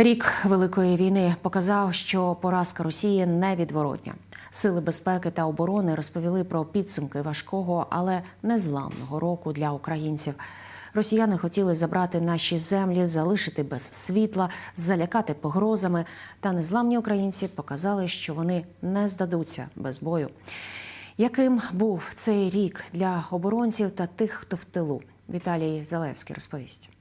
Рік великої війни показав, що поразка Росії невідворотня. Сили безпеки та оборони розповіли про підсумки важкого, але незламного року для українців. Росіяни хотіли забрати наші землі, залишити без світла, залякати погрозами. Та незламні українці показали, що вони не здадуться без бою. Яким був цей рік для оборонців та тих, хто в тилу? Віталій Залевський розповість.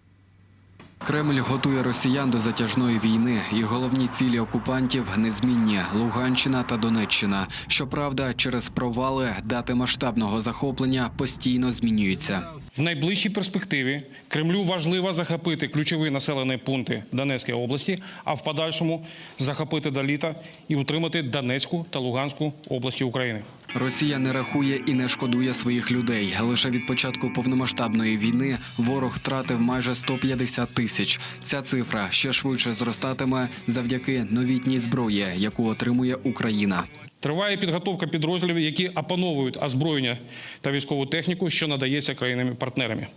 Кремль готує росіян до затяжної війни, і головні цілі окупантів незмінні Луганщина та Донеччина. Щоправда, через провали дати масштабного захоплення постійно змінюються. В найближчій перспективі Кремлю важливо захопити ключові населені пункти Донецької області, а в подальшому захопити до літа і утримати Донецьку та Луганську області України. Росія не рахує і не шкодує своїх людей. Лише від початку повномасштабної війни ворог втратив майже 150 тисяч. Ця цифра ще швидше зростатиме завдяки новітній зброї, яку отримує Україна. Триває підготовка підрозділів, які опановують озброєння та військову техніку, що надається країнами-партнерами.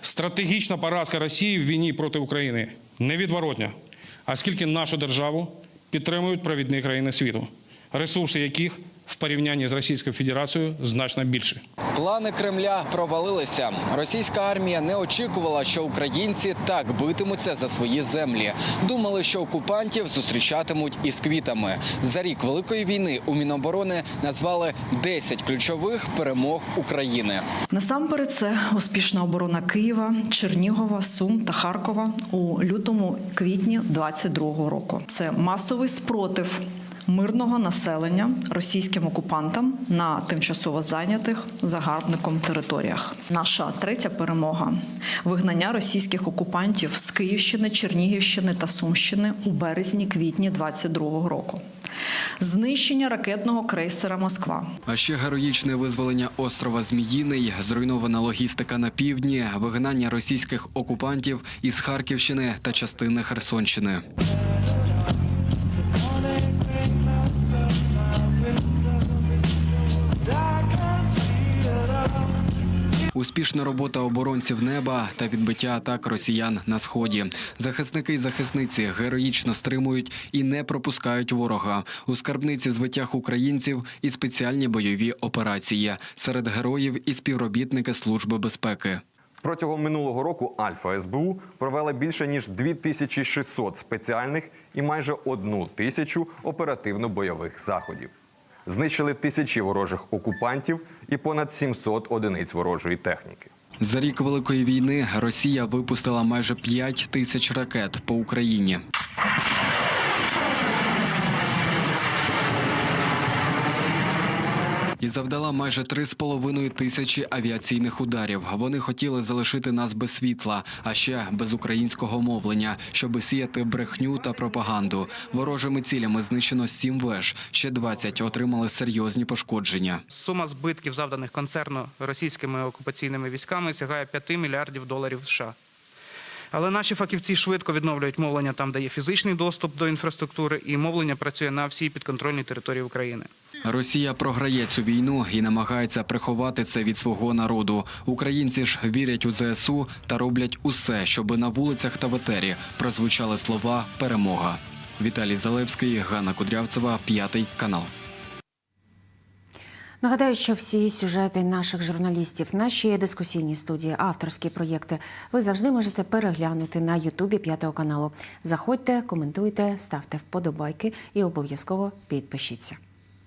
Стратегічна поразка Росії в війні проти України невідворотня, оскільки нашу державу підтримують провідні країни світу, ресурси яких в порівнянні з Російською Федерацією значно більше. Плани Кремля провалилися. Російська армія не очікувала, що українці так битимуться за свої землі. Думали, що окупантів зустрічатимуть із квітами. За рік великої війни у Міноборони назвали 10 ключових перемог України. Насамперед, це успішна оборона Києва, Чернігова, Сум та Харкова у лютому квітні 22-го року. Це масовий спротив мирного населення російським окупантам на тимчасово зайнятих загарбником територіях. Наша третя перемога вигнання російських окупантів з Київщини, Чернігівщини та Сумщини у березні-квітні 22-го року. Знищення ракетного крейсера Москва. А ще героїчне визволення острова Зміїний, зруйнована логістика на півдні, вигнання російських окупантів із Харківщини та частини Херсонщини. Успішна робота оборонців неба та відбиття атак росіян на сході. Захисники й захисниці героїчно стримують і не пропускають ворога. У скарбниці звитяг українців і спеціальні бойові операції серед героїв і співробітники служби безпеки. Протягом минулого року Альфа СБУ провела більше ніж 2600 спеціальних і майже одну тисячу оперативно-бойових заходів. Знищили тисячі ворожих окупантів і понад 700 одиниць ворожої техніки. За рік великої війни Росія випустила майже 5 тисяч ракет по Україні. І завдала майже 3,5 тисячі авіаційних ударів. Вони хотіли залишити нас без світла, а ще без українського мовлення, щоби сіяти брехню та пропаганду. Ворожими цілями знищено 7 веж, ще 20 отримали серйозні пошкодження. Сума збитків, завданих концерну російськими окупаційними військами, сягає 5 мільярдів доларів США. Але наші фахівці швидко відновлюють мовлення там, де є фізичний доступ до інфраструктури, і мовлення працює на всій підконтрольній території України. Росія програє цю війну і намагається приховати це від свого народу. Українці ж вірять у ЗСУ та роблять усе, щоби на вулицях та в етері прозвучали слова перемога. Віталій Залевський, Ганна Кудрявцева, п'ятий канал. Нагадаю, що всі сюжети наших журналістів, наші дискусійні студії, авторські проєкти ви завжди можете переглянути на Ютубі п'ятого каналу. Заходьте, коментуйте, ставте вподобайки і обов'язково підпишіться.